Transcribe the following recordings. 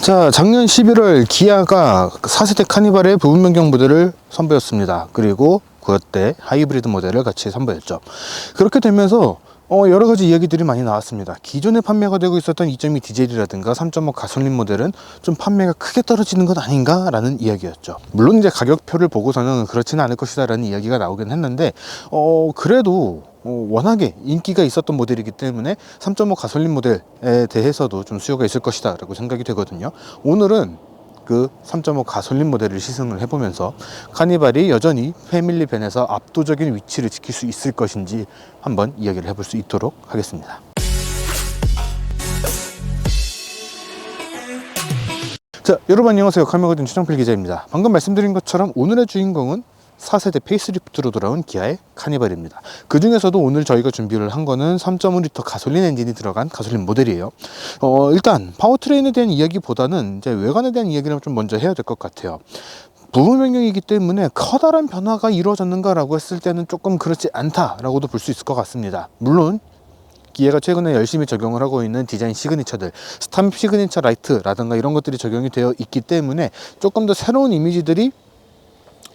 자, 작년 11월 기아가 4세대 카니발의 부분 변경 모델을 선보였습니다. 그리고 그때 하이브리드 모델을 같이 선보였죠. 그렇게 되면서 어, 여러 가지 이야기들이 많이 나왔습니다. 기존에 판매가 되고 있었던 2.2 디젤이라든가 3.5 가솔린 모델은 좀 판매가 크게 떨어지는 것 아닌가라는 이야기였죠. 물론 이제 가격표를 보고서는 그렇지는 않을 것이다라는 이야기가 나오긴 했는데, 어, 그래도 어, 워낙에 인기가 있었던 모델이기 때문에 3.5 가솔린 모델에 대해서도 좀 수요가 있을 것이다 라고 생각이 되거든요. 오늘은 그 3.5 가솔린 모델을 시승을 해보면서 카니발이 여전히 패밀리 밴에서 압도적인 위치를 지킬 수 있을 것인지 한번 이야기를 해볼 수 있도록 하겠습니다. 자, 여러분 안녕하세요. 카메거든 최정필 기자입니다. 방금 말씀드린 것처럼 오늘의 주인공은 4세대 페이스리프트로 돌아온 기아의 카니발입니다. 그 중에서도 오늘 저희가 준비를 한 거는 3.5리터 가솔린 엔진이 들어간 가솔린 모델이에요. 어, 일단 파워트레인에 대한 이야기보다는 이제 외관에 대한 이야기를 좀 먼저 해야 될 것 같아요. 부분 변경이기 때문에 커다란 변화가 이루어졌는가라고 했을 때는 조금 그렇지 않다라고도 볼 수 있을 것 같습니다. 물론 기아가 최근에 열심히 적용을 하고 있는 디자인 시그니처들, 스tamp 시그니처 라이트라든가 이런 것들이 적용이 되어 있기 때문에 조금 더 새로운 이미지들이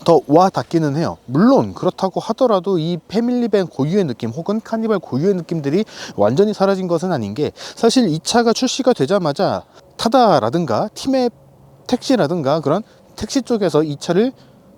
더 와 닿기는 해요. 물론 그렇다고 하더라도 이 패밀리밴 고유의 느낌 혹은 카니발 고유의 느낌들이 완전히 사라진 것은 아닌 게 사실 이 차가 출시가 되자마자 타다라든가 팀의 택시라든가 그런 택시 쪽에서 이 차를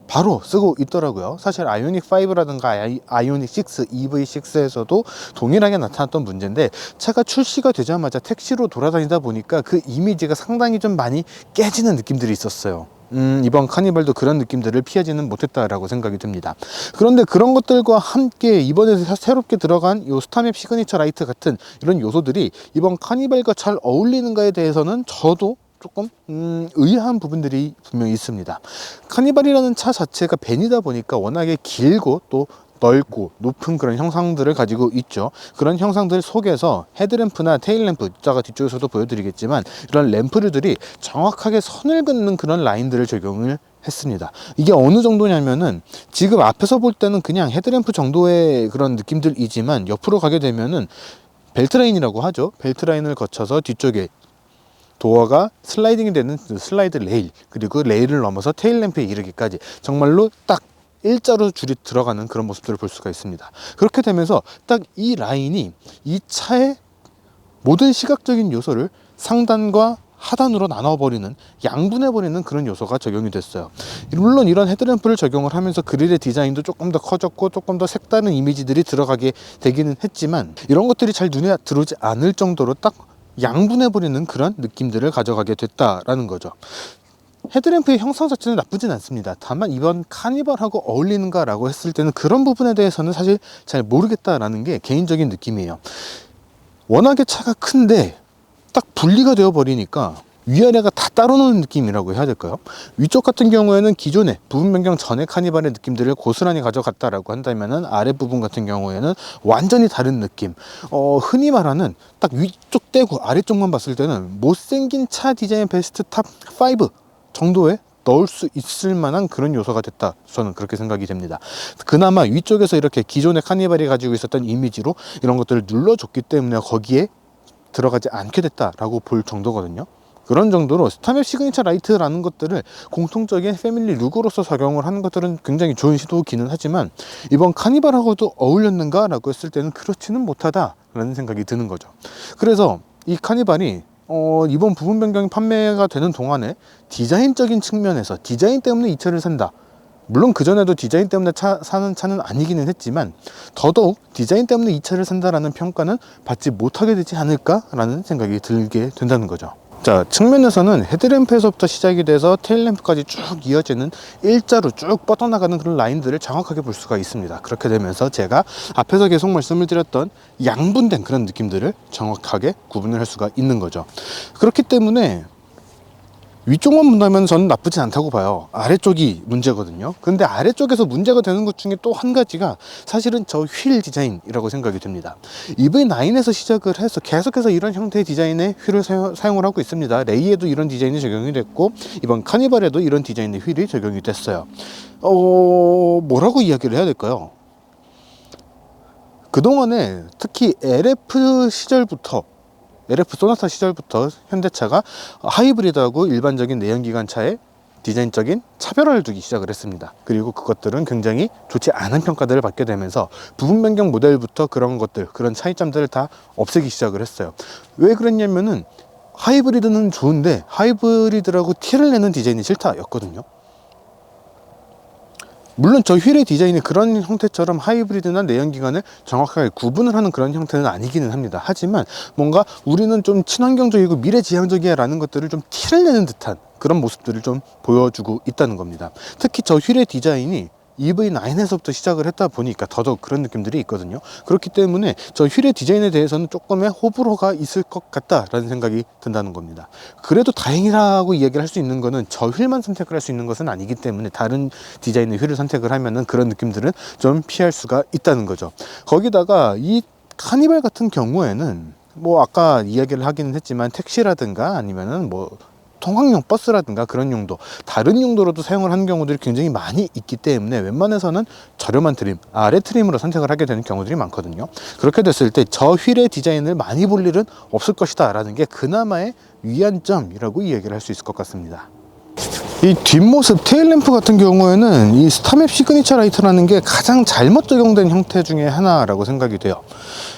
바로 쓰고 있더라고요. 사실 아이오닉 5라든가 아이, 아이오닉 6, EV6에서도 동일하게 나타났던 문제인데 차가 출시가 되자마자 택시로 돌아다니다 보니까 그 이미지가 상당히 좀 많이 깨지는 느낌들이 있었어요. 음, 이번 카니발도 그런 느낌들을 피하지는 못했다라고 생각이 듭니다. 그런데 그런 것들과 함께 이번에 새- 새롭게 들어간 요 스타맵 시그니처 라이트 같은 이런 요소들이 이번 카니발과 잘 어울리는가에 대해서는 저도 조금 음, 의아한 부분들이 분명히 있습니다. 카니발이라는 차 자체가 밴이다 보니까 워낙에 길고 또 넓고 높은 그런 형상들을 가지고 있죠. 그런 형상들 속에서 헤드램프나 테일램프, 이따가 뒤쪽에서도 보여드리겠지만 이런 램프류들이 정확하게 선을 긋는 그런 라인들을 적용을 했습니다. 이게 어느 정도냐면은 지금 앞에서 볼 때는 그냥 헤드램프 정도의 그런 느낌들이지만 옆으로 가게 되면은 벨트라인이라고 하죠. 벨트라인을 거쳐서 뒤쪽에 도어가 슬라이딩이 되는 그 슬라이드 레일 그리고 레일을 넘어서 테일 램프에 이르기까지 정말로 딱 일자로 줄이 들어가는 그런 모습들을 볼 수가 있습니다. 그렇게 되면서 딱 이 라인이 이 차의 모든 시각적인 요소를 상단과 하단으로 나눠버리는 양분해버리는 그런 요소가 적용이 됐어요. 물론 이런 헤드램프를 적용을 하면서 그릴의 디자인도 조금 더 커졌고 조금 더 색다른 이미지들이 들어가게 되기는 했지만 이런 것들이 잘 눈에 들어오지 않을 정도로 딱 양분해버리는 그런 느낌들을 가져가게 됐다라는 거죠. 헤드램프의 형상 자체는 나쁘진 않습니다. 다만 이번 카니발하고 어울리는가 라고 했을 때는 그런 부분에 대해서는 사실 잘 모르겠다라는 게 개인적인 느낌이에요. 워낙에 차가 큰데 딱 분리가 되어 버리니까 위아래가 다 따로 노는 느낌이라고 해야 될까요? 위쪽 같은 경우에는 기존의 부분 변경 전의 카니발의 느낌들을 고스란히 가져갔다라고 한다면은 아랫부분 같은 경우에는 완전히 다른 느낌. 어, 흔히 말하는 딱 위쪽 떼고 아래쪽만 봤을 때는 못생긴 차 디자인 베스트 탑 5 정도에 넣을 수 있을 만한 그런 요소가 됐다. 저는 그렇게 생각이 됩니다. 그나마 위쪽에서 이렇게 기존의 카니발이 가지고 있었던 이미지로 이런 것들을 눌러줬기 때문에 거기에 들어가지 않게 됐다라고 볼 정도거든요. 그런 정도로 스타맵 시그니처 라이트라는 것들을 공통적인 패밀리 룩으로서 적용을 하는 것들은 굉장히 좋은 시도기는 하지만 이번 카니발하고도 어울렸는가 라고 했을 때는 그렇지는 못하다 라는 생각이 드는 거죠. 그래서 이 카니발이 어, 이번 부분 변경이 판매가 되는 동안에 디자인적인 측면에서 디자인 때문에 이 차를 산다. 물론 그전에도 디자인 때문에 차, 사는 차는 아니기는 했지만 더더욱 디자인 때문에 이 차를 산다라는 평가는 받지 못하게 되지 않을까라는 생각이 들게 된다는 거죠. 자, 측면에서는 헤드램프에서부터 시작이 돼서 테일램프까지 쭉 이어지는 일자로 쭉 뻗어나가는 그런 라인들을 정확하게 볼 수가 있습니다. 그렇게 되면서 제가 앞에서 계속 말씀을 드렸던 양분된 그런 느낌들을 정확하게 구분을 할 수가 있는 거죠. 그렇기 때문에 위쪽만 본다면 저는 나쁘진 않다고 봐요. 아래쪽이 문제거든요. 근데 아래쪽에서 문제가 되는 것 중에 또 한 가지가 사실은 저 휠 디자인이라고 생각이 듭니다. EV9에서 시작을 해서 계속해서 이런 형태의 디자인의 휠을 사용, 사용을 하고 있습니다. 레이에도 이런 디자인이 적용이 됐고 이번 카니발에도 이런 디자인의 휠이 적용이 됐어요. 어, 뭐라고 이야기를 해야 될까요? 그동안에 특히 LF 시절부터 LF 소나타 시절부터 현대차가 하이브리드하고 일반적인 내연기관 차의 디자인적인 차별화를 두기 시작을 했습니다. 그리고 그것들은 굉장히 좋지 않은 평가들을 받게 되면서 부분 변경 모델부터 그런 것들, 그런 차이점들을 다 없애기 시작을 했어요. 왜 그랬냐면은 하이브리드는 좋은데 하이브리드라고 티를 내는 디자인이 싫다였거든요. 물론 저 휠의 디자인이 그런 형태처럼 하이브리드나 내연기관을 정확하게 구분을 하는 그런 형태는 아니기는 합니다. 하지만 뭔가 우리는 좀 친환경적이고 미래지향적이야 라는 것들을 좀 티를 내는 듯한 그런 모습들을 좀 보여주고 있다는 겁니다. 특히 저 휠의 디자인이 EV9에서부터 시작을 했다 보니까 더더욱 그런 느낌들이 있거든요. 그렇기 때문에 저 휠의 디자인에 대해서는 조금의 호불호가 있을 것 같다라는 생각이 든다는 겁니다. 그래도 다행이라고 이야기를 할 수 있는 거는 저 휠만 선택을 할 수 있는 것은 아니기 때문에 다른 디자인의 휠을 선택을 하면은 그런 느낌들은 좀 피할 수가 있다는 거죠. 거기다가 이 카니발 같은 경우에는 뭐 아까 이야기를 하기는 했지만 택시라든가 아니면은 뭐 통학용 버스라든가 그런 용도 다른 용도로도 사용을 하는 경우들이 굉장히 많이 있기 때문에 웬만해서는 저렴한 트림 아래 트림으로 선택을 하게 되는 경우들이 많거든요. 그렇게 됐을 때 저 휠의 디자인을 많이 볼 일은 없을 것이다 라는 게 그나마의 위안점이라고 이야기를 할 수 있을 것 같습니다. 이 뒷모습 테일램프 같은 경우에는 이 스타맵 시그니처 라이트라는 게 가장 잘못 적용된 형태 중에 하나라고 생각이 돼요.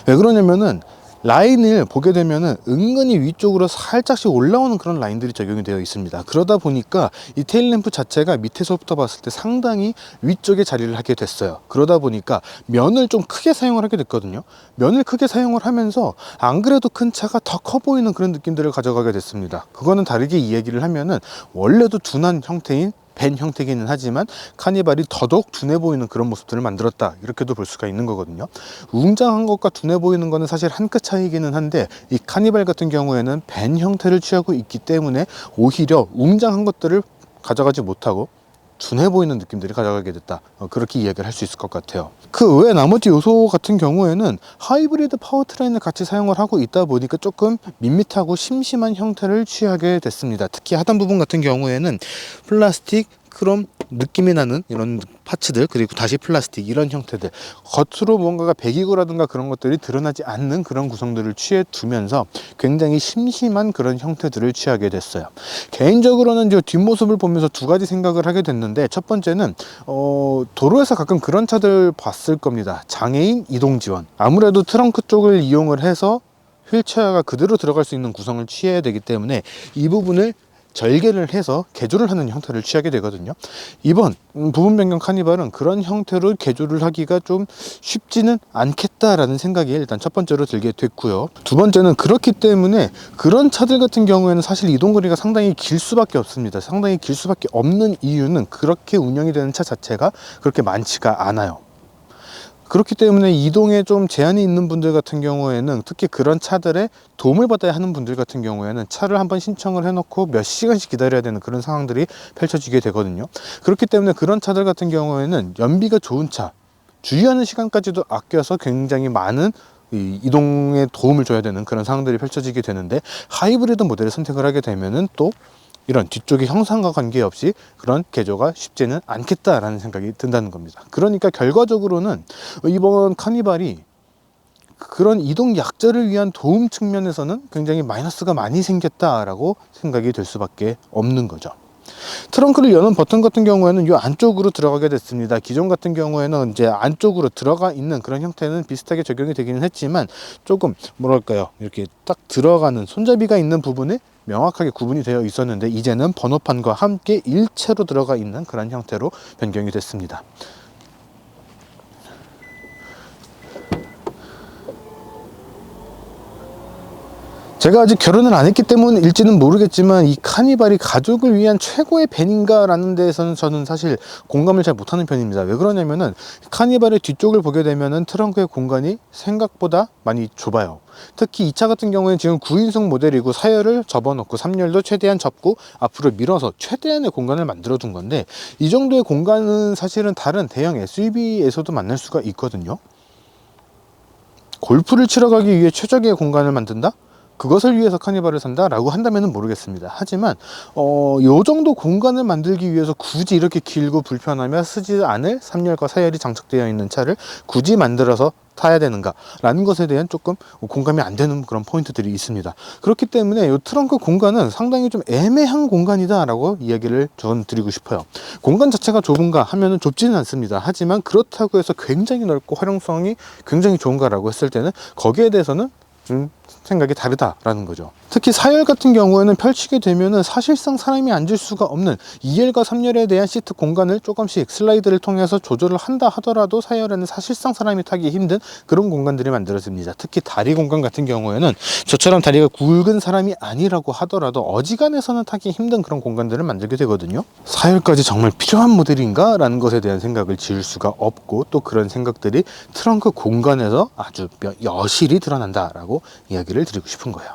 왜 그러냐면은 라인을 보게 되면은 은근히 위쪽으로 살짝씩 올라오는 그런 라인들이 적용이 되어 있습니다. 그러다 보니까 이 테일램프 자체가 밑에서부터 봤을 때 상당히 위쪽에 자리를 하게 됐어요. 그러다 보니까 면을 좀 크게 사용을 하게 됐거든요. 면을 크게 사용을 하면서 안 그래도 큰 차가 더 커 보이는 그런 느낌들을 가져가게 됐습니다. 그거는 다르게 이야기를 하면은 원래도 둔한 형태인 벤 형태기는 하지만 카니발이 더더욱 둔해 보이는 그런 모습들을 만들었다. 이렇게도 볼 수가 있는 거거든요. 웅장한 것과 둔해 보이는 것은 사실 한 끗 차이기는 한데 이 카니발 같은 경우에는 벤 형태를 취하고 있기 때문에 오히려 웅장한 것들을 가져가지 못하고 둔해 보이는 느낌들이 가져가게 됐다. 어, 그렇게 이야기를 할 수 있을 것 같아요. 그 외 나머지 요소 같은 경우에는 하이브리드 파워트레인을 같이 사용을 하고 있다 보니까 조금 밋밋하고 심심한 형태를 취하게 됐습니다. 특히 하단 부분 같은 경우에는 플라스틱 크롬 느낌이 나는 이런 파츠들 그리고 다시 플라스틱 이런 형태들. 겉으로 뭔가가 배기고라든가 그런 것들이 드러나지 않는 그런 구성들을 취해 두면서 굉장히 심심한 그런 형태들을 취하게 됐어요. 개인적으로는 저 뒷모습을 보면서 두 가지 생각을 하게 됐는데 첫 번째는 어, 도로에서 가끔 그런 차들 봤을 겁니다. 장애인 이동 지원. 아무래도 트렁크 쪽을 이용을 해서 휠체어가 그대로 들어갈 수 있는 구성을 취해야 되기 때문에 이 부분을 절개를 해서 개조를 하는 형태를 취하게 되거든요. 이번 음, 부분 변경 카니발은 그런 형태로 개조를 하기가 좀 쉽지는 않겠다라는 생각이 일단 첫 번째로 들게 됐고요. 두 번째는 그렇기 때문에 그런 차들 같은 경우에는 사실 이동 거리가 상당히 길 수밖에 없습니다. 상당히 길 수밖에 없는 이유는 그렇게 운영이 되는 차 자체가 그렇게 많지가 않아요. 그렇기 때문에 이동에 좀 제한이 있는 분들 같은 경우에는 특히 그런 차들의 도움을 받아야 하는 분들 같은 경우에는 차를 한번 신청을 해놓고 몇 시간씩 기다려야 되는 그런 상황들이 펼쳐지게 되거든요. 그렇기 때문에 그런 차들 같은 경우에는 연비가 좋은 차, 주유하는 시간까지도 아껴서 굉장히 많은 이 이동에 도움을 줘야 되는 그런 상황들이 펼쳐지게 되는데 하이브리드 모델을 선택을 하게 되면은 또 이런 뒤쪽의 형상과 관계없이 그런 개조가 쉽지는 않겠다라는 생각이 든다는 겁니다. 그러니까 결과적으로는 이번 카니발이 그런 이동 약자를 위한 도움 측면에서는 굉장히 마이너스가 많이 생겼다라고 생각이 될 수밖에 없는 거죠. 트렁크를 여는 버튼 같은 경우에는 이 안쪽으로 들어가게 됐습니다. 기존 같은 경우에는 이제 안쪽으로 들어가 있는 그런 형태는 비슷하게 적용이 되기는 했지만 조금 뭐랄까요 이렇게 딱 들어가는 손잡이가 있는 부분에 명확하게 구분이 되어 있었는데 이제는 번호판과 함께 일체로 들어가 있는 그런 형태로 변경이 됐습니다. 제가 아직 결혼을 안 했기 때문일지는 모르겠지만 이 카니발이 가족을 위한 최고의 밴인가 라는 데에서는 저는 사실 공감을 잘 못하는 편입니다. 왜 그러냐면은 카니발의 뒤쪽을 보게 되면은 트렁크의 공간이 생각보다 많이 좁아요. 특히 이 차 같은 경우에는 지금 9인승 모델이고 사열을 접어놓고 3열도 최대한 접고 앞으로 밀어서 최대한의 공간을 만들어 둔 건데 이 정도의 공간은 사실은 다른 대형 SUV에서도 만날 수가 있거든요. 골프를 치러 가기 위해 최적의 공간을 만든다? 그것을 위해서 카니발을 산다라고 한다면 모르겠습니다. 하지만 어, 요 정도 공간을 만들기 위해서 굳이 이렇게 길고 불편하며 쓰지 않을 3열과 4열이 장착되어 있는 차를 굳이 만들어서 타야 되는가라는 것에 대한 조금 공감이 안 되는 그런 포인트들이 있습니다. 그렇기 때문에 이 트렁크 공간은 상당히 좀 애매한 공간이다라고 이야기를 전 드리고 싶어요. 공간 자체가 좁은가 하면은 좁지는 않습니다. 하지만 그렇다고 해서 굉장히 넓고 활용성이 굉장히 좋은가라고 했을 때는 거기에 대해서는 좀 생각이 다르다라는 거죠. 특히 사열 같은 경우에는 펼치게 되면은 사실상 사람이 앉을 수가 없는 2열과 3열에 대한 시트 공간을 조금씩 슬라이드를 통해서 조절을 한다 하더라도 사열에는 사실상 사람이 타기 힘든 그런 공간들이 만들어집니다. 특히 다리 공간 같은 경우에는 저처럼 다리가 굵은 사람이 아니라고 하더라도 어지간해서는 타기 힘든 그런 공간들을 만들게 되거든요. 사열까지 정말 필요한 모델인가? 라는 것에 대한 생각을 지을 수가 없고 또 그런 생각들이 트렁크 공간에서 아주 여- 여실히 드러난다라고 이야기를 드리고 싶은 거예요.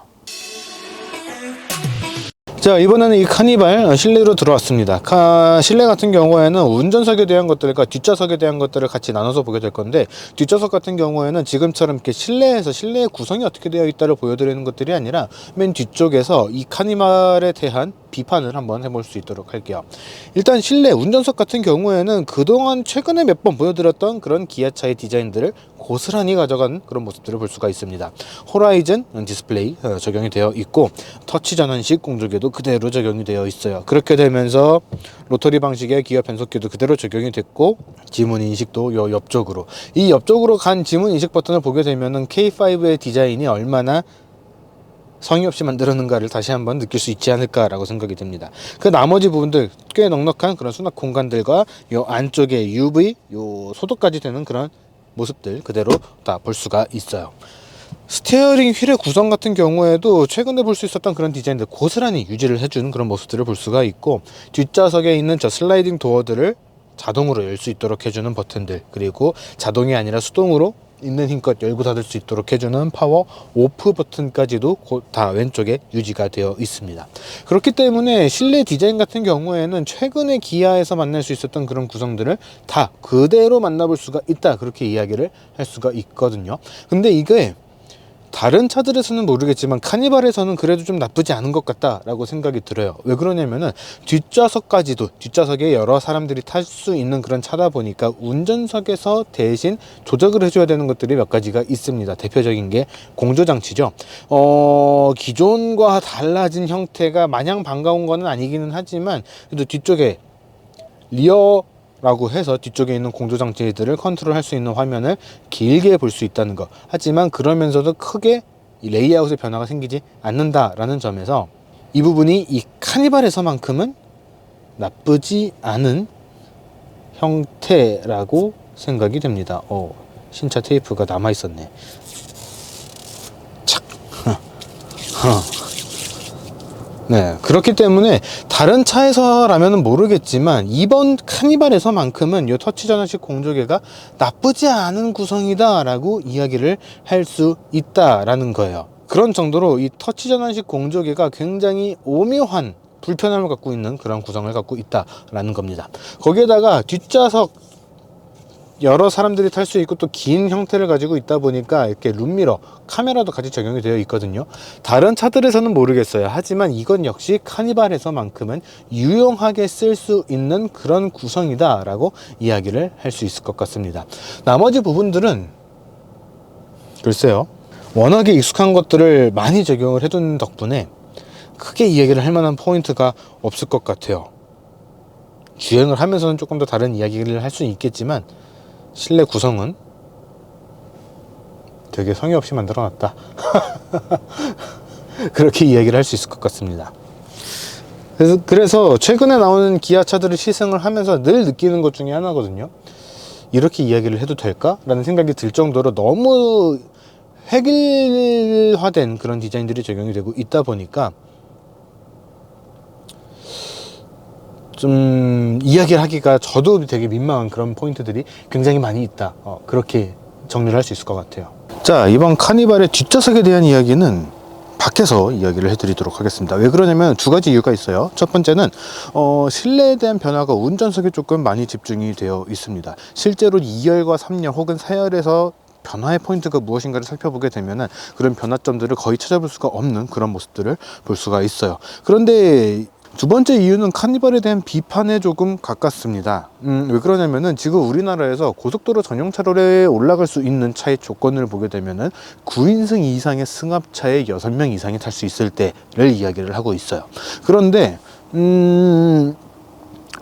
자 이번에는 이 카니발 어, 실내로 들어왔습니다 카, 실내 같은 경우에는 운전석에 대한 것들과 뒷좌석에 대한 것들을 같이 나눠서 보게 될 건데 뒷좌석 같은 경우에는 지금처럼 이렇게 실내에서 실내의 구성이 어떻게 되어 있다를 보여드리는 것들이 아니라 맨 뒤쪽에서 이 카니발에 대한 비판을 한번 해볼 수 있도록 할게요 일단 실내 운전석 같은 경우에는 그동안 최근에 몇 번 보여드렸던 그런 기아차의 디자인들을 고스란히 가져간 그런 모습들을 볼 수가 있습니다 호라이즌 디스플레이 어, 적용이 되어 있고 터치 전환식 공조기도 그대로 적용이 되어 있어요. 그렇게 되면서 로터리 방식의 기어 변속기도 그대로 적용이 됐고 지문 인식도 요 옆쪽으로 이 옆쪽으로 간 지문 인식 버튼을 보게 되면은 K5의 디자인이 얼마나 성의 없이 만들었는가를 다시 한번 느낄 수 있지 않을까라고 생각이 듭니다. 그 나머지 부분들 꽤 넉넉한 그런 수납 공간들과 요 안쪽에 UV, 요 소독까지 되는 그런 모습들 그대로 다 볼 수가 있어요. 스티어링 휠의 구성 같은 경우에도 최근에 볼 수 있었던 그런 디자인들 고스란히 유지를 해준 그런 모습들을 볼 수가 있고 뒷좌석에 있는 저 슬라이딩 도어들을 자동으로 열 수 있도록 해주는 버튼들 그리고 자동이 아니라 수동으로 있는 힘껏 열고 닫을 수 있도록 해주는 파워 오프 버튼까지도 고- 다 왼쪽에 유지가 되어 있습니다. 그렇기 때문에 실내 디자인 같은 경우에는 최근에 기아에서 만날 수 있었던 그런 구성들을 다 그대로 만나볼 수가 있다 그렇게 이야기를 할 수가 있거든요. 근데 이게 다른 차들에서는 모르겠지만 카니발에서는 그래도 좀 나쁘지 않은 것 같다라고 생각이 들어요. 왜 그러냐면은 뒷좌석까지도 뒷좌석에 여러 사람들이 탈 수 있는 그런 차다 보니까 운전석에서 대신 조작을 해줘야 되는 것들이 몇 가지가 있습니다. 대표적인 게 공조 장치죠. 어 기존과 달라진 형태가 마냥 반가운 거는 아니기는 하지만 그래도 뒤쪽에 리어 라고 해서 뒤쪽에 있는 공조 장치들을 컨트롤할 수 있는 화면을 길게 볼 수 있다는 것. 하지만 그러면서도 크게 이 레이아웃의 변화가 생기지 않는다라는 점에서 이 부분이 이 카니발에서만큼은 나쁘지 않은 형태라고 생각이 됩니다. 어, 신차 테이프가 남아 있었네. 착. 네, 그렇기 때문에 다른 차에서라면 모르겠지만 이번 카니발에서만큼은 이 터치 전환식 공조개가 나쁘지 않은 구성이다라고 이야기를 할 수 있다라는 거예요. 그런 정도로 이 터치 전환식 공조개가 굉장히 오묘한 불편함을 갖고 있는 그런 구성을 갖고 있다라는 겁니다. 거기에다가 뒷좌석 여러 사람들이 탈 수 있고 또 긴 형태를 가지고 있다 보니까 이렇게 룸미러 카메라도 같이 적용이 되어 있거든요. 다른 차들에서는 모르겠어요. 하지만 이건 역시 카니발에서만큼은 유용하게 쓸 수 있는 그런 구성이다 라고 이야기를 할 수 있을 것 같습니다. 나머지 부분들은 글쎄요 워낙에 익숙한 것들을 많이 적용을 해둔 덕분에 크게 이야기를 할 만한 포인트가 없을 것 같아요. 주행을 하면서는 조금 더 다른 이야기를 할 수는 있겠지만 실내 구성은 되게 성의 없이 만들어 놨다. 그렇게 이야기를 할 수 있을 것 같습니다. 그래서, 그래서 최근에 나오는 기아차들을 시승을 하면서 늘 느끼는 것 중에 하나거든요. 이렇게 이야기를 해도 될까? 라는 생각이 들 정도로 너무 획일화된 그런 디자인들이 적용이 되고 있다 보니까 좀 이야기를 하기가 저도 되게 민망한 그런 포인트들이 굉장히 많이 있다. 어, 그렇게 정리를 할 수 있을 것 같아요. 자, 이번 카니발의 뒷좌석에 대한 이야기는 밖에서 이야기를 해드리도록 하겠습니다. 왜 그러냐면 두 가지 이유가 있어요. 첫 번째는 어, 실내에 대한 변화가 운전석에 조금 많이 집중이 되어 있습니다. 실제로 2열과 3열 혹은 4열에서 변화의 포인트가 무엇인가를 살펴보게 되면은 그런 변화점들을 거의 찾아볼 수가 없는 그런 모습들을 볼 수가 있어요. 그런데 두 번째 이유는 카니발에 대한 비판에 조금 가깝습니다. 음, 왜 그러냐면은 지금 우리나라에서 고속도로 전용 차로에 올라갈 수 있는 차의 조건을 보게 되면은 9인승 이상의 승합차에 6명 이상이 탈 수 있을 때를 이야기를 하고 있어요. 그런데 음,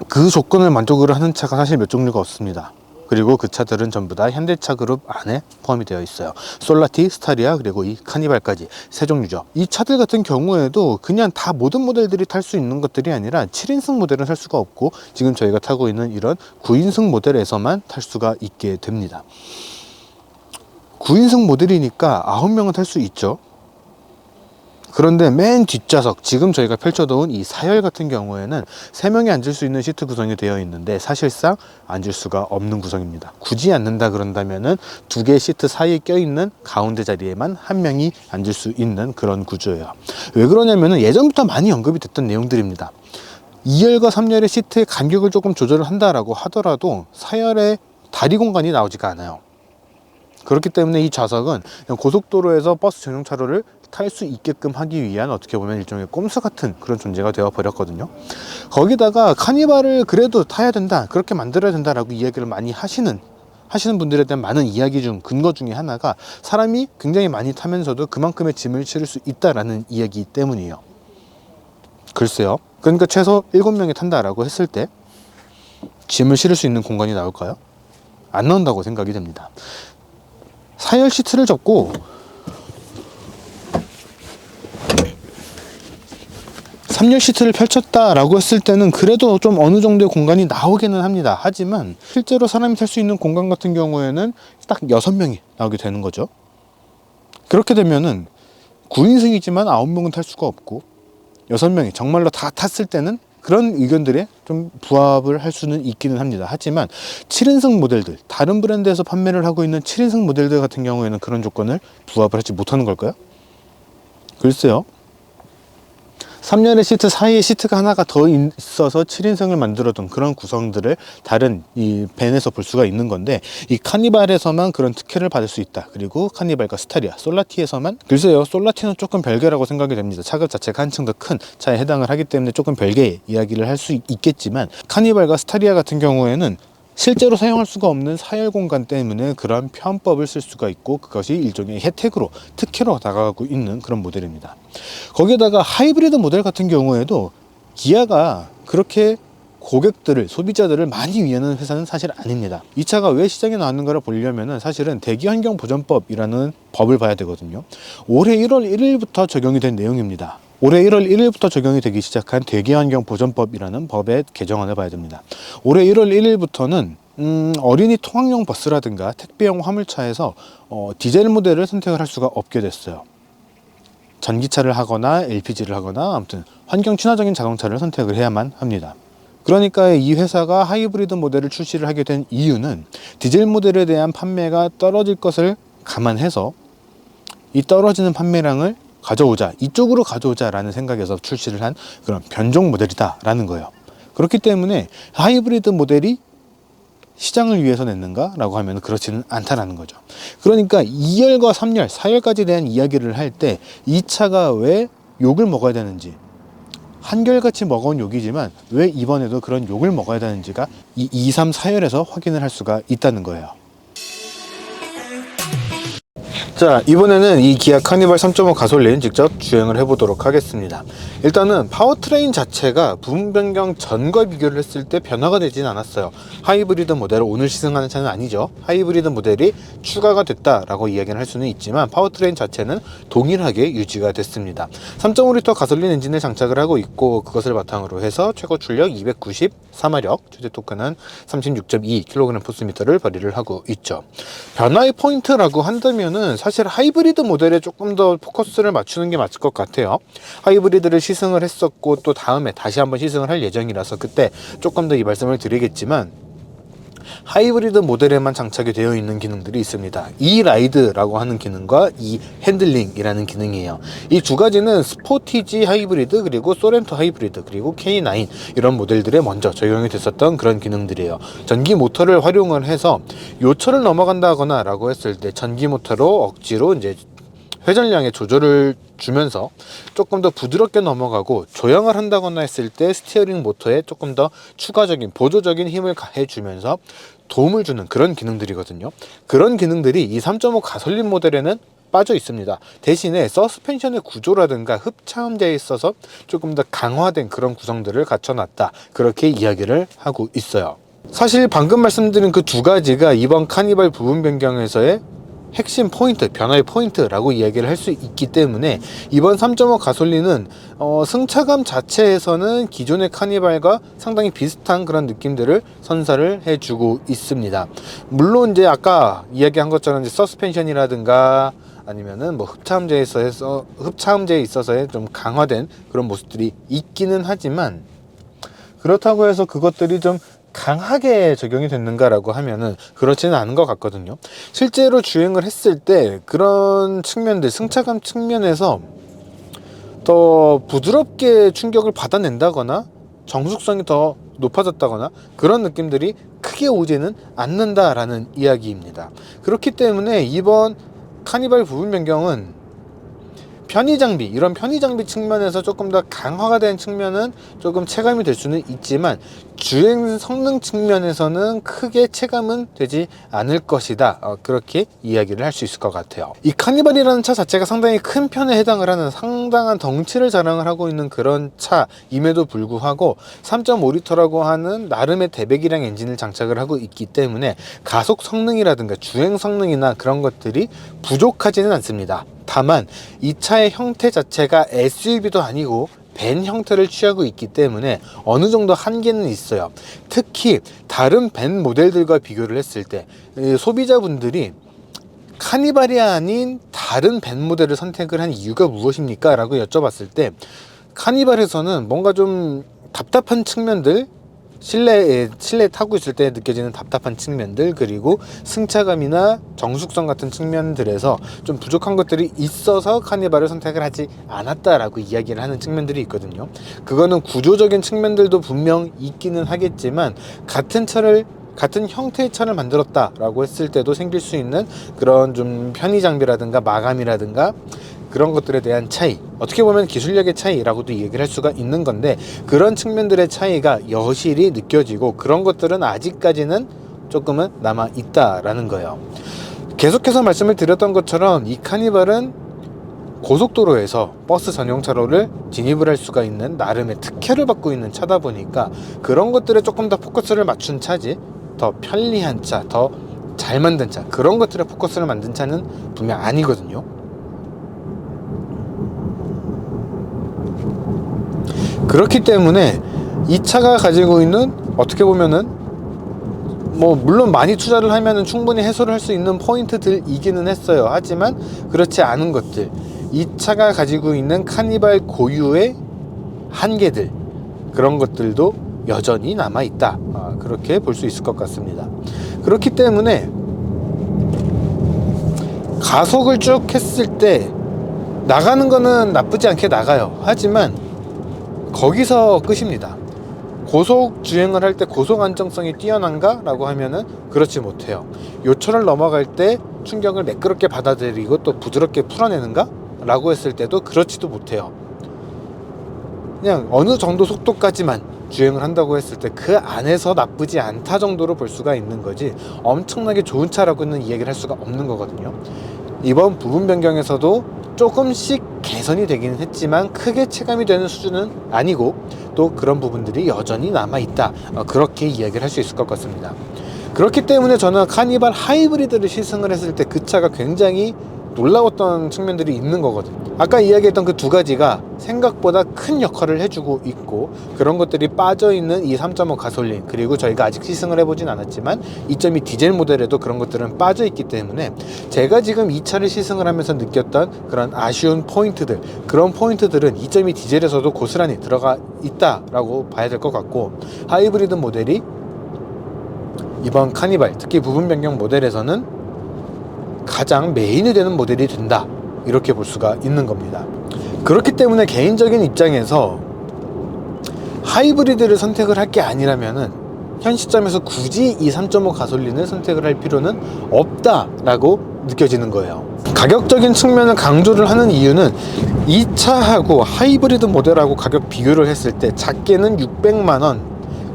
그 조건을 만족을 하는 차가 사실 몇 종류가 없습니다. 그리고 그 차들은 전부 다 현대차 그룹 안에 포함이 되어 있어요. 솔라티, 스타리아, 그리고 이 카니발까지 세 종류죠. 이 차들 같은 경우에도 그냥 다 모든 모델들이 탈 수 있는 것들이 아니라 7인승 모델은 살 수가 없고 지금 저희가 타고 있는 이런 9인승 모델에서만 탈 수가 있게 됩니다. 9인승 모델이니까 9명은 탈 수 있죠. 그런데 맨 뒷좌석 지금 저희가 펼쳐놓은 이 사열 같은 경우에는 세명이 앉을 수 있는 시트 구성이 되어 있는데 사실상 앉을 수가 없는 구성입니다. 굳이 앉는다 그런다면은 두 개의 시트 사이에 껴있는 가운데 자리에만 한 명이 앉을 수 있는 그런 구조예요. 왜 그러냐면은 예전부터 많이 언급이 됐던 내용들입니다. 2열과 3열의 시트의 간격을 조금 조절을 한다라고 하더라도 사열의 다리 공간이 나오지가 않아요. 그렇기 때문에 이 좌석은 고속도로에서 버스 전용 차로를 탈 수 있게끔 하기 위한 어떻게 보면 일종의 꼼수 같은 그런 존재가 되어 버렸거든요. 거기다가 카니발을 그래도 타야 된다, 그렇게 만들어야 된다라고 이야기를 많이 하시는 하시는 분들에 대한 많은 이야기 중 근거 중에 하나가 사람이 굉장히 많이 타면서도 그만큼의 짐을 실을 수 있다라는 이야기 때문이에요. 글쎄요. 그러니까 최소 7명이 탄다라고 했을 때 짐을 실을 수 있는 공간이 나올까요? 안 나온다고 생각이 됩니다. 사열 시트를 접고 3열 시트를 펼쳤다라고 했을 때는 그래도 좀 어느 정도의 공간이 나오기는 합니다. 하지만 실제로 사람이 탈 수 있는 공간 같은 경우에는 딱 6명이 나오게 되는 거죠. 그렇게 되면은 9인승이지만 9명은 탈 수가 없고 6명이 정말로 다 탔을 때는 그런 의견들에 좀 부합을 할 수는 있기는 합니다. 하지만 7인승 모델들, 다른 브랜드에서 판매를 하고 있는 7인승 모델들 같은 경우에는 그런 조건을 부합을 하지 못하는 걸까요? 글쎄요. 3년의 시트 사이에 시트가 하나가 더 있어서 7인승을 만들어둔 그런 구성들을 다른 이 벤에서 볼 수가 있는 건데 이 카니발에서만 그런 특혜를 받을 수 있다. 그리고 카니발과 스타리아, 솔라티에서만 글쎄요. 솔라티는 조금 별개라고 생각이 됩니다. 차급 자체가 한층 더 큰 차에 해당을 하기 때문에 조금 별개의 이야기를 할 수 있겠지만 카니발과 스타리아 같은 경우에는 실제로 사용할 수가 없는 사열 공간 때문에 그러한 편법을 쓸 수가 있고 그것이 일종의 혜택으로 특혜로 다가가고 있는 그런 모델입니다. 거기에다가 하이브리드 모델 같은 경우에도 기아가 그렇게 고객들을 소비자들을 많이 위하는 회사는 사실 아닙니다. 이 차가 왜 시장에 나왔는가를 보려면은 사실은 대기환경보전법이라는 법을 봐야 되거든요. 올해 1월 1일부터 적용이 된 내용입니다. 올해 1월 1일부터 적용이 되기 시작한 대기환경보전법이라는 법의 개정안을 봐야 됩니다. 올해 1월 1일부터는 음, 어린이 통학용 버스라든가 택배용 화물차에서 어, 디젤 모델을 선택을 할 수가 없게 됐어요. 전기차를 하거나 LPG를 하거나 아무튼 환경 친화적인 자동차를 선택을 해야만 합니다. 그러니까 이 회사가 하이브리드 모델을 출시를 하게 된 이유는 디젤 모델에 대한 판매가 떨어질 것을 감안해서 이 떨어지는 판매량을 가져오자 이쪽으로 가져오자 라는 생각에서 출시를 한 그런 변종 모델이다 라는 거예요. 그렇기 때문에 하이브리드 모델이 시장을 위해서 냈는가 라고 하면 그렇지는 않다라는 거죠. 그러니까 2열과 3열, 4열까지 대한 이야기를 할 때 이 차가 왜 욕을 먹어야 되는지 한결같이 먹어온 욕이지만 왜 이번에도 그런 욕을 먹어야 되는지가 이 2, 3, 4열에서 확인을 할 수가 있다는 거예요. 자 이번에는 이 기아 카니발 3.5 가솔린 직접 주행을 해보도록 하겠습니다. 일단은 파워트레인 자체가 부분 변경 전과 비교를 했을 때 변화가 되진 않았어요. 하이브리드 모델을 오늘 시승하는 차는 아니죠. 하이브리드 모델이 추가가 됐다라고 이야기를 할 수는 있지만 파워트레인 자체는 동일하게 유지가 됐습니다. 3.5L 가솔린 엔진을 장착을 하고 있고 그것을 바탕으로 해서 최고 출력 294마력 최대 토크는 36.2kgm/m를 발휘를 하고 있죠. 변화의 포인트라고 한다면은 사실 하이브리드 모델에 조금 더 포커스를 맞추는 게 맞을 것 같아요. 하이브리드를 시승을 했었고 또 다음에 다시 한번 시승을 할 예정이라서 그때 조금 더 이 말씀을 드리겠지만 하이브리드 모델에만 장착이 되어 있는 기능들이 있습니다. 이 라이드라고 하는 기능과 이 핸들링이라는 기능이에요. 이 두 가지는 스포티지 하이브리드 그리고 소렌토 하이브리드 그리고 K9 이런 모델들에 먼저 적용이 됐었던 그런 기능들이에요. 전기 모터를 활용을 해서 요철을 넘어간다거나 라고 했을 때 전기 모터로 억지로 이제 회전량의 조절을 주면서 조금 더 부드럽게 넘어가고 조향을 한다거나 했을 때 스티어링 모터에 조금 더 추가적인 보조적인 힘을 가해주면서 도움을 주는 그런 기능들이거든요. 그런 기능들이 이 3.5 가솔린 모델에는 빠져 있습니다. 대신에 서스펜션의 구조라든가 흡차음제에 있어서 조금 더 강화된 그런 구성들을 갖춰놨다. 그렇게 이야기를 하고 있어요. 사실 방금 말씀드린 그 두 가지가 이번 카니발 부분 변경에서의 핵심 포인트, 변화의 포인트라고 이야기를 할 수 있기 때문에 이번 3.5 가솔린은 어, 승차감 자체에서는 기존의 카니발과 상당히 비슷한 그런 느낌들을 선사를 해주고 있습니다. 물론 이제 아까 이야기한 것처럼 이제 서스펜션이라든가 아니면은 뭐 흡차음제에 있어서 흡차음제에 있어서의 좀 강화된 그런 모습들이 있기는 하지만 그렇다고 해서 그것들이 좀 강하게 적용이 됐는가라고 하면은 그렇지는 않은 것 같거든요. 실제로 주행을 했을 때 그런 측면들, 승차감 측면에서 더 부드럽게 충격을 받아낸다거나 정숙성이 더 높아졌다거나 그런 느낌들이 크게 오지는 않는다라는 이야기입니다. 그렇기 때문에 이번 카니발 부분 변경은 편의 장비 이런 편의 장비 측면에서 조금 더 강화가 된 측면은 조금 체감이 될 수는 있지만 주행 성능 측면에서는 크게 체감은 되지 않을 것이다. 어, 그렇게 이야기를 할 수 있을 것 같아요. 이 카니발이라는 차 자체가 상당히 큰 편에 해당을 하는 상당한 덩치를 자랑을 하고 있는 그런 차임에도 불구하고 3.5리터라고 하는 나름의 대배기량 엔진을 장착을 하고 있기 때문에 가속 성능이라든가 주행 성능이나 그런 것들이 부족하지는 않습니다 다만 이 차의 형태 자체가 SUV도 아니고 밴 형태를 취하고 있기 때문에 어느 정도 한계는 있어요. 특히 다른 밴 모델들과 비교를 했을 때 소비자분들이 카니발이 아닌 다른 밴 모델을 선택을 한 이유가 무엇입니까? 라고 여쭤봤을 때 카니발에서는 뭔가 좀 답답한 측면들 실내에 실내 타고 있을 때 느껴지는 답답한 측면들 그리고 승차감이나 정숙성 같은 측면들에서 좀 부족한 것들이 있어서 카니발을 선택을 하지 않았다라고 이야기를 하는 측면들이 있거든요. 그거는 구조적인 측면들도 분명 있기는 하겠지만 같은 차를 같은 형태의 차를 만들었다라고 했을 때도 생길 수 있는 그런 좀 편의 장비라든가 마감이라든가 그런 것들에 대한 차이 어떻게 보면 기술력의 차이라고도 얘기를 할 수가 있는 건데 그런 측면들의 차이가 여실히 느껴지고 그런 것들은 아직까지는 조금은 남아 있다라는 거예요. 계속해서 말씀을 드렸던 것처럼 이 카니발은 고속도로에서 버스 전용 차로를 진입을 할 수가 있는 나름의 특혜를 받고 있는 차다 보니까 그런 것들에 조금 더 포커스를 맞춘 차지 더 편리한 차, 더 잘 만든 차 그런 것들에 포커스를 만든 차는 분명 아니거든요 그렇기 때문에 이 차가 가지고 있는 어떻게 보면은 뭐 물론 많이 투자를 하면은 충분히 해소를 할 수 있는 포인트들이기는 했어요. 하지만 그렇지 않은 것들 이 차가 가지고 있는 카니발 고유의 한계들 그런 것들도 여전히 남아 있다. 아, 그렇게 볼 수 있을 것 같습니다. 그렇기 때문에 가속을 쭉 했을 때 나가는 거는 나쁘지 않게 나가요. 하지만 거기서 끝입니다. 고속 주행을 할 때 고속 안정성이 뛰어난가? 라고 하면은 그렇지 못해요. 요철을 넘어갈 때 충격을 매끄럽게 받아들이고 또 부드럽게 풀어내는가? 라고 했을 때도 그렇지도 못해요. 그냥 어느 정도 속도까지만 주행을 한다고 했을 때 그 안에서 나쁘지 않다 정도로 볼 수가 있는 거지 엄청나게 좋은 차라고는 이야기를 할 수가 없는 거거든요. 이번 부분 변경에서도 조금씩 개선이 되기는 했지만 크게 체감이 되는 수준은 아니고 또 그런 부분들이 여전히 남아 있다. 어, 그렇게 이야기를 할 수 있을 것 같습니다. 그렇기 때문에 저는 카니발 하이브리드를 시승을 했을 때 그 차가 굉장히 놀라웠던 측면들이 있는 거거든요. 아까 이야기했던 그 두 가지가 생각보다 큰 역할을 해주고 있고 그런 것들이 빠져 있는 이 3.5 가솔린 그리고 저희가 아직 시승을 해보진 않았지만 2.2 디젤 모델에도 그런 것들은 빠져 있기 때문에 제가 지금 이 차를 시승을 하면서 느꼈던 그런 아쉬운 포인트들 그런 포인트들은 2.2 디젤에서도 고스란히 들어가 있다라고 봐야 될 것 같고 하이브리드 모델이 이번 카니발 특히 부분 변경 모델에서는 가장 메인이 되는 모델이 된다. 이렇게 볼 수가 있는 겁니다. 그렇기 때문에 개인적인 입장에서 하이브리드를 선택을 할 게 아니라면은 현 시점에서 굳이 이 3.5 가솔린을 선택을 할 필요는 없다라고 느껴지는 거예요. 가격적인 측면을 강조를 하는 이유는 이 차하고 하이브리드 모델하고 가격 비교를 했을 때 작게는 600만 원,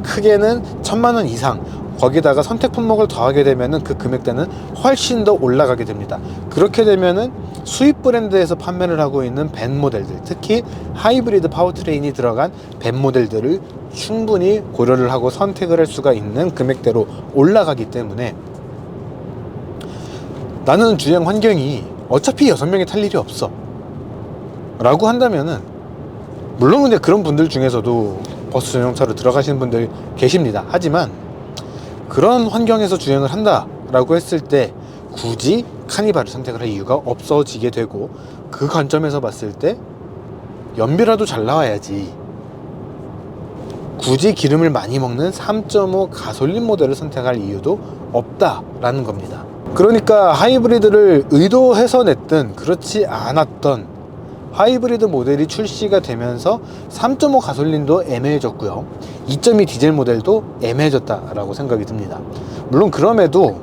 크게는 1000만 원 이상 거기다가 선택 품목을 더하게 되면은 그 금액대는 훨씬 더 올라가게 됩니다. 그렇게 되면은 수입 브랜드에서 판매를 하고 있는 벤 모델들, 특히 하이브리드 파워트레인이 들어간 벤 모델들을 충분히 고려를 하고 선택을 할 수가 있는 금액대로 올라가기 때문에 나는 주행 환경이 어차피 여섯 명이 탈 일이 없어. 라고 한다면은, 물론 근데 그런 분들 중에서도 버스 전용차로 들어가시는 분들 계십니다. 하지만, 그런 환경에서 주행을 한다라고 했을 때, 굳이 카니발을 선택을 할 이유가 없어지게 되고, 그 관점에서 봤을 때, 연비라도 잘 나와야지. 굳이 기름을 많이 먹는 3.5 가솔린 모델을 선택할 이유도 없다라는 겁니다. 그러니까 하이브리드를 의도해서 냈든 그렇지 않았던 하이브리드 모델이 출시가 되면서 3.5 가솔린도 애매해졌고요. 2.2 디젤 모델도 애매해졌다라고 생각이 듭니다. 물론 그럼에도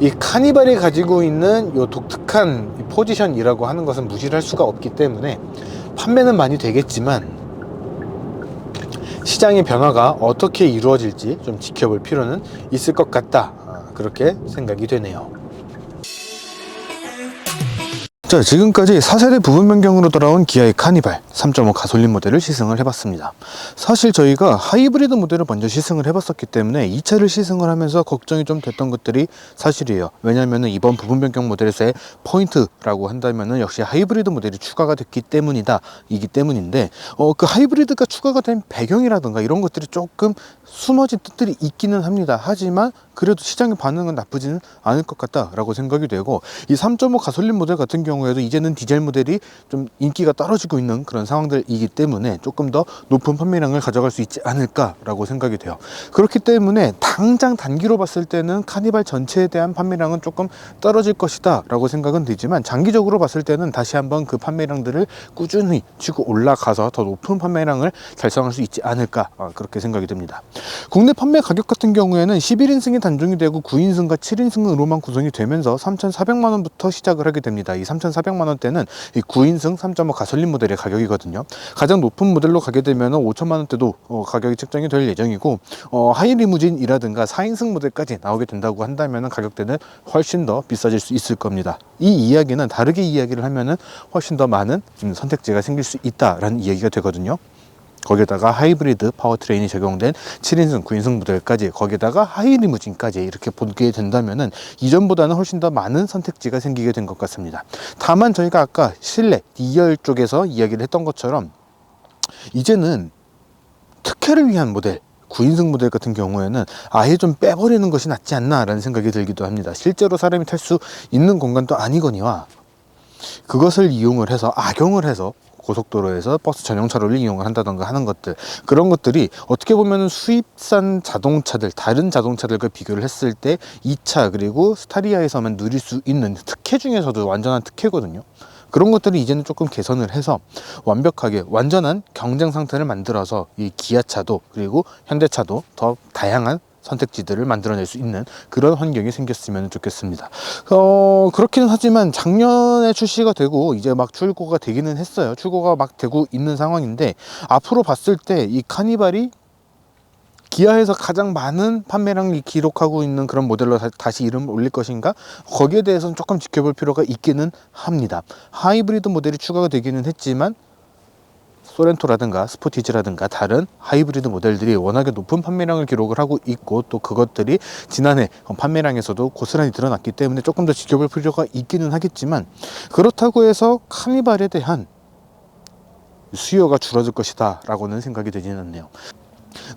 이 카니발이 가지고 있는 이 독특한 이 포지션이라고 하는 것은 무시를 할 수가 없기 때문에 판매는 많이 되겠지만 시장의 변화가 어떻게 이루어질지 좀 지켜볼 필요는 있을 것 같다. 아, 그렇게 생각이 되네요. 자, 지금까지 4세대 부분 변경으로 돌아온 기아의 카니발 3.5 가솔린 모델을 시승을 해봤습니다. 사실 저희가 하이브리드 모델을 먼저 시승을 해봤었기 때문에 이 차를 시승을 하면서 걱정이 좀 됐던 것들이 사실이에요. 왜냐하면 이번 부분 변경 모델에서의 포인트라고 한다면 역시 하이브리드 모델이 추가가 됐기 때문이다. 이기 때문인데 어, 그 하이브리드가 추가가 된 배경이라든가 이런 것들이 조금 숨어진 뜻들이 있기는 합니다. 하지만 그래도 시장의 반응은 나쁘지는 않을 것 같다라고 생각이 되고 이 3.5 가솔린 모델 같은 경우에도 이제는 디젤 모델이 좀 인기가 떨어지고 있는 그런 상황들이기 때문에 조금 더 높은 판매량을 가져갈 수 있지 않을까라고 생각이 돼요. 그렇기 때문에 당장 단기로 봤을 때는 카니발 전체에 대한 판매량은 조금 떨어질 것이다라고 생각은 되지만 장기적으로 봤을 때는 다시 한번 그 판매량들을 꾸준히 치고 올라가서 더 높은 판매량을 달성할 수 있지 않을까 아, 그렇게 생각이 듭니다. 국내 판매 가격 같은 경우에는 11인승이 단종이 되고 9인승과 7인승으로만 구성이 되면서 3,400만 원부터 시작을 하게 됩니다. 이 3,400만 원대는 이 9인승 3.5 가솔린 모델의 가격이거든요. 가장 높은 모델로 가게 되면 5천만 원대도 어, 가격이 책정이 될 예정이고 어, 하이리무진이라든가 4인승 모델까지 나오게 된다고 한다면 가격대는 훨씬 더 비싸질 수 있을 겁니다. 이 이야기는 다르게 이야기를 하면 은 훨씬 더 많은 음, 선택지가 생길 수 있다라는 이야기가 되거든요. 거기다가 하이브리드 파워트레인이 적용된 7인승, 9인승 모델까지 거기다가 하이리무진까지 이렇게 보게 된다면은 이전보다는 훨씬 더 많은 선택지가 생기게 된 것 같습니다. 다만 저희가 아까 실내 D열 쪽에서 이야기를 했던 것처럼 이제는 특혜를 위한 모델 9인승 모델 같은 경우에는 아예 좀 빼버리는 것이 낫지 않나 라는 생각이 들기도 합니다. 실제로 사람이 탈 수 있는 공간도 아니거니와 그것을 이용을 해서 악용을 해서 고속도로에서 버스 전용 차로를 이용을 한다던가 하는 것들 그런 것들이 어떻게 보면 수입산 자동차들 다른 자동차들과 비교를 했을 때이차 그리고 스타리아에서만 누릴 수 있는 특혜 중에서도 완전한 특혜거든요. 그런 것들을 이제는 조금 개선을 해서 완벽하게 완전한 경쟁 상태를 만들어서 이 기아차도 그리고 현대차도 더 다양한 선택지들을 만들어낼 수 있는 그런 환경이 생겼으면 좋겠습니다. 어, 그렇기는 하지만 작년에 출시가 되고 이제 막 출고가 되기는 했어요. 출고가 막 되고 있는 상황인데 앞으로 봤을 때 이 카니발이 기아에서 가장 많은 판매량을 기록하고 있는 그런 모델로 다, 시 이름을 올릴 것인가? 거기에 대해서는 조금 지켜볼 필요가 있기는 합니다. 하이브리드 모델이 추가가 되기는 했지만 소렌토라든가 스포티지라든가 다른 하이브리드 모델들이 워낙에 높은 판매량을 기록을 하고 있고 또 그것들이 지난해 판매량에서도 고스란히 드러났기 때문에 조금 더 지켜볼 필요가 있기는 하겠지만 그렇다고 해서 카니발에 대한 수요가 줄어들 것이다 라고는 생각이 되지는 않네요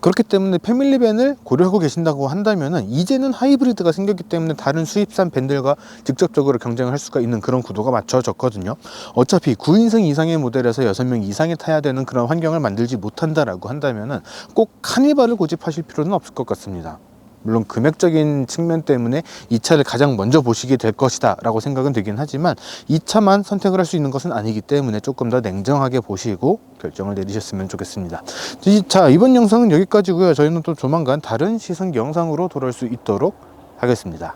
그렇기 때문에 패밀리밴을 고려하고 계신다고 한다면은 이제는 하이브리드가 생겼기 때문에 다른 수입산 밴들과 직접적으로 경쟁을 할 수가 있는 그런 구도가 맞춰졌거든요. 어차피 9인승 이상의 모델에서 6명 이상이 타야 되는 그런 환경을 만들지 못한다라고 한다면은 꼭 카니발을 고집하실 필요는 없을 것 같습니다. 물론 금액적인 측면 때문에 이 차를 가장 먼저 보시게 될 것이다 라고 생각은 되긴 하지만 이 차만 선택을 할 수 있는 것은 아니기 때문에 조금 더 냉정하게 보시고 결정을 내리셨으면 좋겠습니다. 자 이번 영상은 여기까지고요. 저희는 또 조만간 다른 시승 영상으로 돌아올 수 있도록 하겠습니다